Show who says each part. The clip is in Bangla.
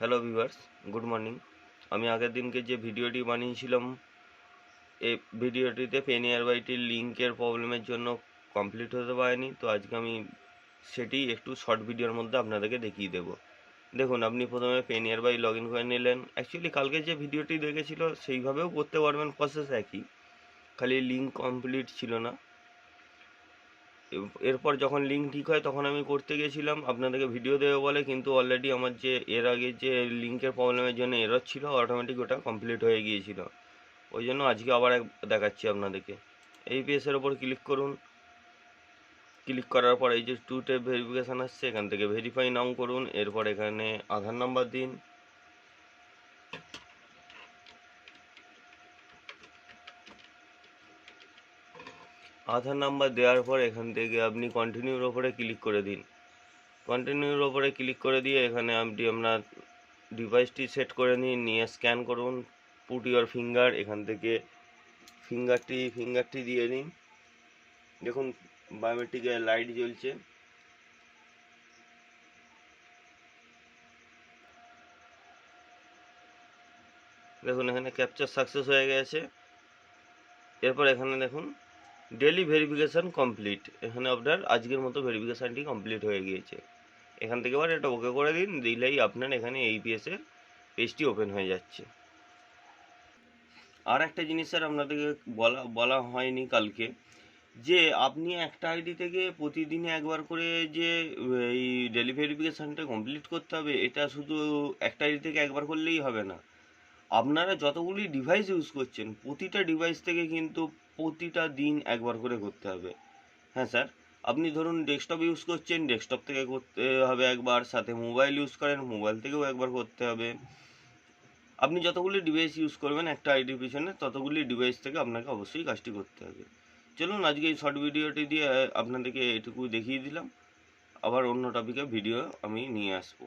Speaker 1: হ্যালো ভিউয়ার্স গুড মর্নিং আমি আগের দিনকে যে ভিডিওটি বানিয়েছিলাম এই ভিডিওটিতে পেনিয়ার বাইটির লিঙ্কের প্রবলেমের জন্য কমপ্লিট হতে পারেনি। তো আজকে আমি সেটি একটু শর্ট ভিডিওর মধ্যে আপনাদেরকে দেখিয়ে দেবো। দেখুন, আপনি প্রথমে পেনিয়ার বাই লগ ইন করে নিলেন। অ্যাকচুয়ালি কালকে যে ভিডিওটি দেখেছিল, সেইভাবেও করতে পারবেন। প্রসেস একই। খালি লিঙ্ক কমপ্লিট ছিল না। এরপর যখন লিঙ্ক ঠিক হয়, তখন আমি করতে গেছিলাম। আপনাদেরকে ভিডিও দেবে বলে, কিন্তু অলরেডি আমার যে, এর আগে যে লিঙ্কের প্রবলেমের জন্য এরর ছিল অটোমেটিক ওটা কমপ্লিট হয়ে গিয়েছিল। ওই জন্য আজকে আবার এক দেখাচ্ছি আপনাদেরকে। এই পেজের ওপর ক্লিক করুন। ক্লিক করার পর এই যে টু টেপ ভেরিফিকেশান আসছে, এখান থেকে ভেরিফাই নাও করুন। এরপর এখানে আধার নাম্বার দিন। আধার নাম্বার দেওয়ার পর এখান থেকে আপনি কন্টিনিউর ওপরে ক্লিক করে দিন। কন্টিনিউর ওপরে ক্লিক করে দিয়ে এখানে আপনি আপনার ডিভাইসটি সেট করে নিন, নিয়ে স্ক্যান করুন পুট ইওর ফিঙ্গার এখান থেকে ফিঙ্গারটি ফিঙ্গারটি দিয়ে নিন। দেখুন বায়োমেট্রিকে লাইট জ্বলছে। দেখুন, এখানে ক্যাপচার সাকসেস হয়ে গেছে। এরপর এখানে দেখুন ডেলি ভেরিফিকেশান কমপ্লিট। এখানে আপনার আজকের মতো ভেরিফিকেশানটি কমপ্লিট হয়ে গিয়েছে। এখান থেকে এবার এটা ওকে করে দিন, দিলেই আপনার এখানে এইপিএসের পেজটি ওপেন হয়ে যাচ্ছে। আর একটা জিনিস স্যার আপনাদেরকে বলা বলা হয়নি কালকে, যে আপনি একটা আইডি থেকে প্রতিদিনে একবার করে যে, এই ডেলি ভেরিফিকেশানটা কমপ্লিট করতে হবে, এটা শুধু একটা আইডি থেকে একবার করলেই হবে না। আপনারা যতগুলি ডিভাইস ইউজ করছেন, প্রতিটা ডিভাইস থেকে কিন্তু প্রতিটা দিন একবার করে করতে হবে। হ্যাঁ স্যার আপনি ধরুন ডেস্কটপ ইউজ করছেন ডেস্কটপ থেকে করতে হবে একবার, সাথে মোবাইল ইউজ করেন মোবাইল থেকেও একবার করতে হবে। আপনি যতগুলি ডিভাইস ইউজ করবেন একটা আইডির পিছনে, ততগুলি ডিভাইস থেকে আপনাকে অবশ্যই কাজটি করতে হবে। চলুন, আজকে এই শর্ট ভিডিওটি দিয়ে আপনাদেরকে এটুকু দেখিয়ে দিলাম। আবার অন্য টপিকে ভিডিও আমি নিয়ে আসব।